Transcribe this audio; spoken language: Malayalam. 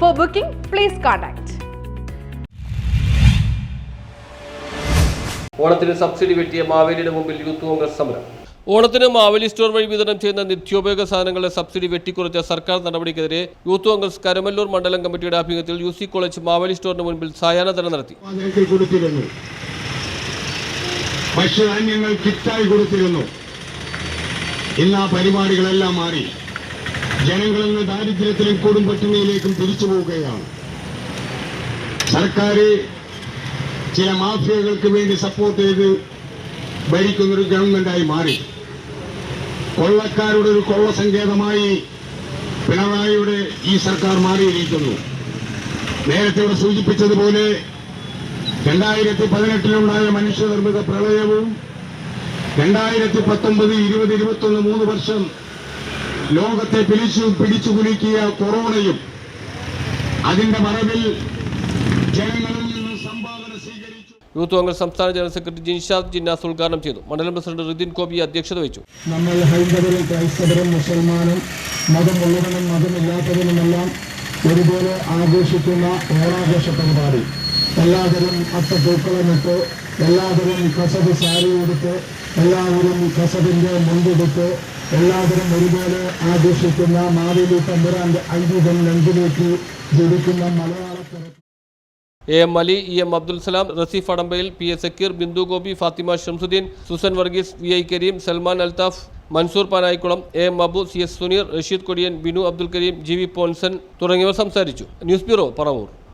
ഫോർ ബുക്കിംഗ് പ്ലീസ് കോൺടാക്ട് ഓണത്തിന് സബ്സിഡി വെട്ടിയ മാവേലിയുടെ മുമ്പിൽ യൂത്ത് കോൺഗ്രസ് സമരം. ഓണത്തിന് മാവലി സ്റ്റോർ വഴി വിതരണം ചെയ്യുന്ന നിത്യോപയോഗ സാധനങ്ങളുടെ സബ്സിഡി വെട്ടിക്കുറച്ച സർക്കാർ നടപടിക്കെതിരെ യൂത്ത് കോൺഗ്രസ് കരമല്ലൂർ മണ്ഡലം കമ്മിറ്റിയുടെ ആഭിമുഖ്യത്തിൽ യു സി കോളേജ് മാവലി സ്റ്റോറിന് മുൻപിൽ സായാഹ്നതരം നടത്തി. ഭക്ഷ്യധാന്യങ്ങൾ കിറ്റായി കൊടുത്തിരുന്നു. ഇന്ന് ആ പരിപാടികളെല്ലാം മാറി. ജനങ്ങളിൽ നിന്ന് ദാരിദ്ര്യത്തിലും കൊടും പട്ടിണിയിലേക്കും തിരിച്ചു പോവുകയാണ്. സർക്കാർ ചില മാഫിയകൾക്ക് വേണ്ടി സപ്പോർട്ട് ചെയ്ത് ഭരിക്കുന്നൊരു ഗവൺമെന്റായി മാറി. കൊള്ളക്കാരുടെ ഒരു കൊള്ള സങ്കേതമായി പിണറായിയുടെ ഈ സർക്കാർ മാറിയിരിക്കുന്നു. നേരത്തെ ഇവിടെ സൂചിപ്പിച്ചതുപോലെ രണ്ടായിരത്തി പതിനെട്ടിലുണ്ടായ മനുഷ്യനിർമ്മിത പ്രളയവും രണ്ടായിരത്തി പത്തൊമ്പത് ഇരുപത് ഇരുപത്തൊന്ന് മൂന്ന് വർഷം ലോകത്തെ പിടിച്ചു പിടിച്ചു കുലുക്കിയ കൊറോണയും അതിന്റെ മറവിൽ ജനങ്ങളിൽ നിന്ന് സംഭാവന സ്വീകരിച്ചു. യൂത്ത് കോൺഗ്രസ് സംസ്ഥാന ജനറൽ സെക്രട്ടറി ജിൻഷാദ് ജിന്നാസ് ഉദ്ഘാടനം ചെയ്തു. മണ്ഡലം പ്രസിഡന്റ് റിദിൻ കോബി അധ്യക്ഷത വഹിച്ചു. നമ്മൾ ഹൈന്ദവരും ക്രൈസ്തവരും മുസൽമാനും മതമുള്ളവനും മതമില്ലാത്തവനുമെല്ലാം ഒരുപോലെ ആഘോഷിക്കുന്ന ഓണാഘോഷ പരിപാടി. എല്ലാവരും അത്തപ്പൂക്കളമിട്ട് എല്ലാവരും കസബ് സാരി ഉടുത്ത് എല്ലാവരും കസബിന്റെ മുണ്ടെടുത്ത് എല്ലാവരും ഒരുപോലെ ആഘോഷിക്കുന്ന മാവേലി തമ്പുരാന്റെ ഐതിഹ്യം നെഞ്ചിലേക്ക് ജനിക്കുന്ന മലയാള A M Ali E M Abdul Salam Raseef Adambayil P S Zakir Bindu Gopi Fathima Shamsudheen Susan Varghese V I Kareem Salman Althaf Mansoor Panayikulam A M Abu C S Suneer Rasheed Kodiyan Binu Abdul Kareem G V Ponson തുടങ്ങിയവർ സംസാരിച്ചു. News bureau Paravur.